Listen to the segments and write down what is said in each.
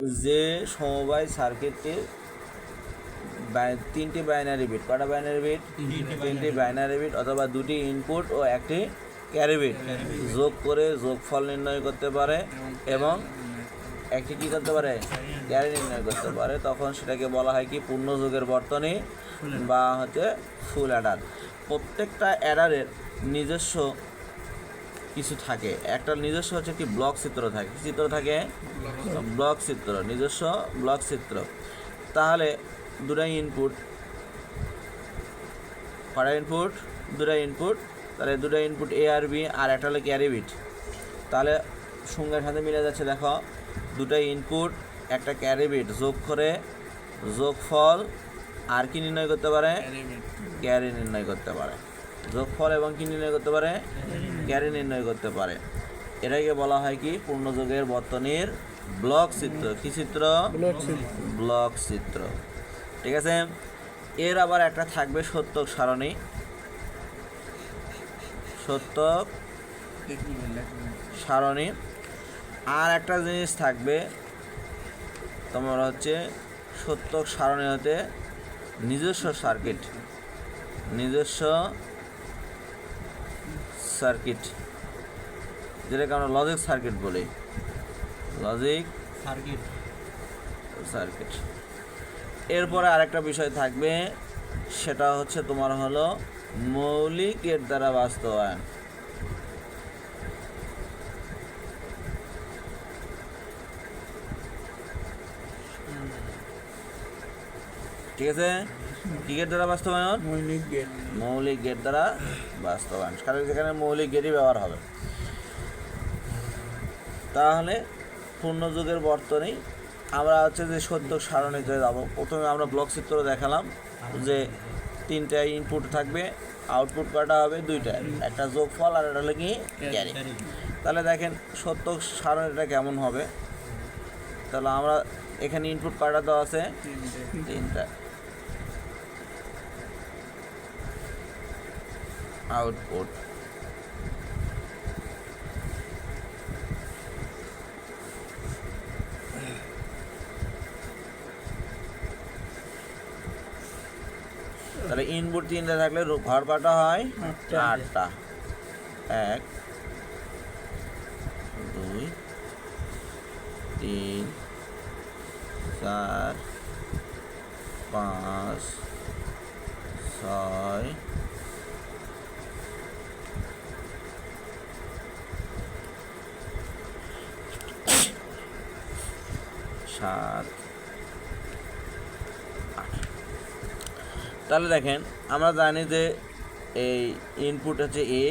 যে সমবায় সার্কিটটির বাই- তিনটি বাইনারি বিট কটা বাইনারি বিট তিনটি বাইনারি বিট অথবা দুটি ইনপুট ও একটি ক্যারি বিট যোগ করে যোগফল নির্ণয় করতে পারে এবং একটি কী করতে পারে? ক্যারি নির্ণয় করতে পারে। তখন সেটাকে বলা হয় কি? পূর্ণ যোগের বর্তনী বা হচ্ছে ফুল অ্যাডার প্রত্যেকটা অ্যাডারের নিজস্ব কিছু থাকে। একটা নিজস্ব হচ্ছে কি ব্লক চিত্র থাকে। চিত্র থাকে? ব্লক চিত্র নিজস্ব ব্লক চিত্র। তাহলে দুটাই ইনপুট কটা ইনপুট দুটা ইনপুট তাহলে দুটা ইনপুট এ আর বি আর একটা হলো ক্যারি বিট তাহলে সঙ্গের সাথে মিলে যাচ্ছে দেখো। দুটা ইনপুট একটা ক্যারি বিট যোগ করে যোগফল আর কি নির্ণয় করতে পারে? ক্যারি নির্ণয় করতে পারে। যোগফল এবং কি নির্ণয় করতে পারে? ক্যারি নির্ণয় করতে পারে। এটাকে বলা হয় কি? পূর্ণযোগের বর্তনীর ব্লক চিত্র। কি চিত্র? ব্লক চিত্র। ঠিক আছে? এর আবার একটা থাকবে সত্যক সারণী। সত্যক সারণী। আর একটা জিনিস থাকবে তোমার হচ্ছে সত্যক সারণী হতে নিজস্ব সার্কিট নিজস্ব সার্কিট যেটাকে আমরা লজিক সার্কিট বলি। লজিক সার্কিট সার্কিট এরপরে আরেকটা বিষয় থাকবে সেটা হচ্ছে তোমার হলো মৌলিকের দ্বারা বাস্তবায়ন। ঠিক আছে? কিকের দ্বারা বাস্তবায়ন? মৌলিক গেট মৌলিক গেট দ্বারা বাস্তবায়ন। কারণ যেখানে মৌলিক গেটই ব্যবহার হবে। তাহলে পূর্ণযুগের বর্তনী আমরা হচ্ছে যে সত্য সারণীতে যাব। প্রথমে আমরা ব্লক চিত্র দেখালাম যে তিনটা ইনপুট থাকবে আউটপুট কটা হবে? দুইটা। একটা যোগফল আর একটা হলো কি? ক্যারি। তাহলে দেখেন সত্য সারণীটা কেমন হবে? তাহলে আমরা এখানে ইনপুট কটা দেওয়া আছে? তিনটা। আউটপুট তাহলে ইনপুট তিনটা থাকলে ঘর কাটা হয়। আটটা এক দুই তিন চার পাঁচ ছয় সাত আট। তাহলে দেখেন আমরা জানি যে এই ইনপুট হচ্ছে এ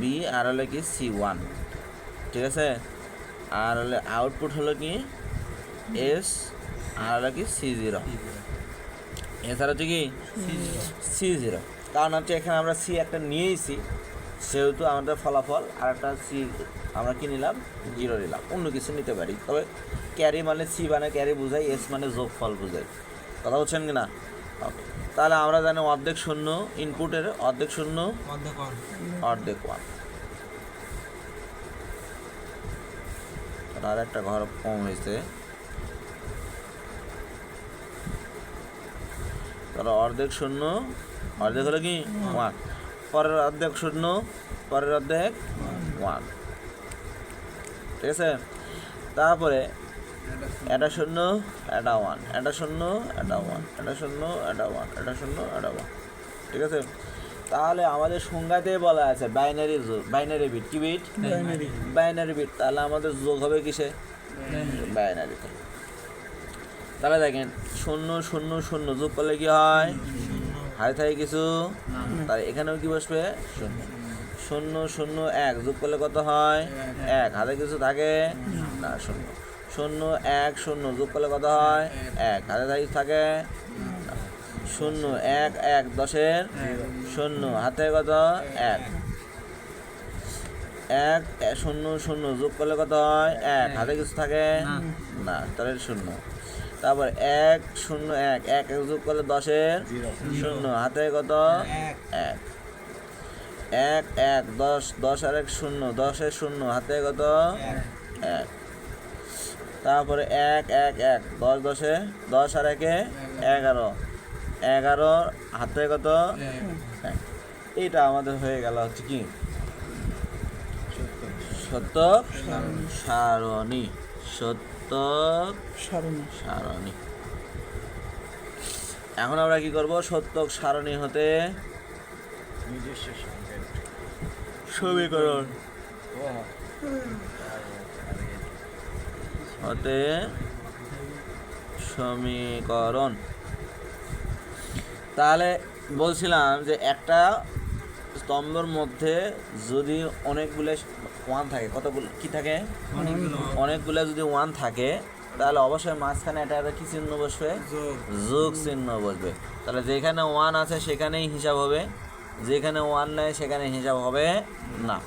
বি আর হলো কি সি ওয়ান ঠিক আছে? আর হলে আউটপুট হলো কি এস আর হলো কি সি জিরো এছাড়া হচ্ছে কি? সি জিরো কারণ হচ্ছে এখানে আমরা সি একটা নিয়েইছি। সেহেতু আমাদের ফলাফল আর একটা সি আমরা কি নিলাম? জিরো নিলাম। অন্য কিছু নিতে পারি। তবে ক্যারি মানে সি মানে ক্যারি বোঝাই এস মানে যোগফল বোঝাই। কথা বলছেন কি না তাহলে আমরা জানি অর্ধেক শূন্য ইনপুটের অর্ধেক শূন্য অর্ধেক ওয়ান আর একটা ঘর কম হয়েছে। তাহলে অর্ধেক শূন্য অর্ধেক হলো কি? ওয়ান পরের অর্ধেক শূন্য পরের অর্ধেক ওয়ান ঠিক আছে? তারপরে এটা শূন্য এটা ওয়ান এটা শূন্য এটা ওয়ান এটা শূন্য এটা ওয়ান এটা শূন্য এটা ওয়ান ঠিক আছে? তাহলে আমাদের সংজ্ঞাতেই বলা আছে বাইনারি যোগ বাইনারি বিট কি বিট বাইনারি বাইনারি বিট তাহলে আমাদের যোগ হবে কিসে? বাইনারিতে তাহলে দেখেন শূন্য শূন্য শূন্য যোগ করলে কি হয়? হাতে থাকে কিছু? তাহলে এখানেও কি বসবে? শূন্য। শূন্য শূন্য, এক। যোগ করলে কত হয়? এক। হাতে কিছু থাকে? না, শূন্য। শূন্য, এক, শূন্য। যোগ করলে কত হয়? এক। হাতে থাকে? থাকে শূন্য, এক এক। দশের? শূন্য। হাতে কত? এক। এক, শূন্য শূন্য। যোগ করলে কত হয়? এক। হাতে কিছু থাকে? না। তাহলে শূন্য। তারপর এক শূন্য এক। এক এক যোগ করলে দশের শূন্য। হাতে কত? এক। এক। এক দশ। দশ আর এক শূন্য। দশের শূন্য। হাতে কত? এক। তারপরে এক এক এক। দশ দশে? দশ আর একে এগারো। এগারো হাতে কত। এইটা আমাদের হয়ে গেল হচ্ছে কি? শতক সারণী। শতক সারণী। সারণী। এখন আমরা কি করব? সত্যক সারণী হতে নিজস্ব সমীকরণ। হতে সমীকরণ। তাহলে বলছিলাম যে একটা স্তম্ভের মধ্যে যদি অনেকগুলো ওয়ান থাকে কতগুলো কি থাকে? অনেকগুলো যদি ওয়ান থাকে তাহলে অবশ্যই মাঝখানে একটা একটা কি চিহ্ন বসবে? যোগ। চিহ্ন বসবে। তাহলে যেখানে ওয়ান আছে সেখানেই হিসাব হবে। যেখানে ওয়ান নেয় সেখানে হিসাব হবে না।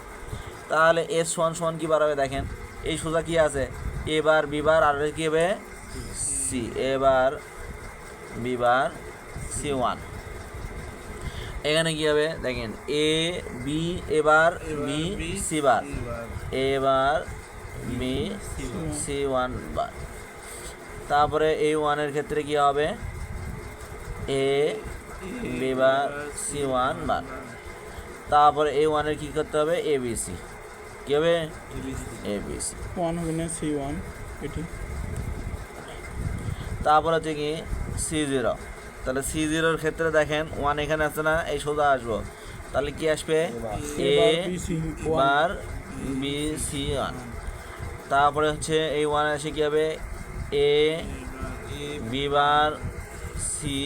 তাহলে এস সমান সমান কী বাড়াবে দেখেন? এই সোজা কি আছে? এবার বিবার আর কি হবে? সি। এবার বিবার সি ওয়ান। এখানে কি হবে? দেখেন এ বি এবার বি সি বার। এবার বি সি ওয়ান বার। তারপরে এই ওয়ানের ক্ষেত্রে কি হবে? A B bar C one bar. তারপরে এই ওয়ানের কি করতে হবে? এ বি সি কি হবে? এ বি সি ওয়ান হবে না সি ওয়ান এটি। তারপরে হচ্ছে কি? সি জিরো তাহলে সি জিরোর ক্ষেত্রে দেখেন ওয়ান এখানে আসছে না এই সোজা আসব। তাহলে কি আসবে? A bar B C one তারপরে হচ্ছে এই ওয়ান আসে কি হবে? এ বি বার সি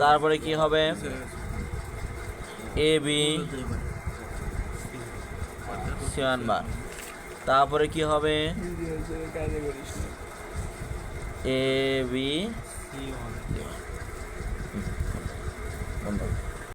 তারপরে কি হবে? A B C one bar তারপরে কি হবে? A B Yeah.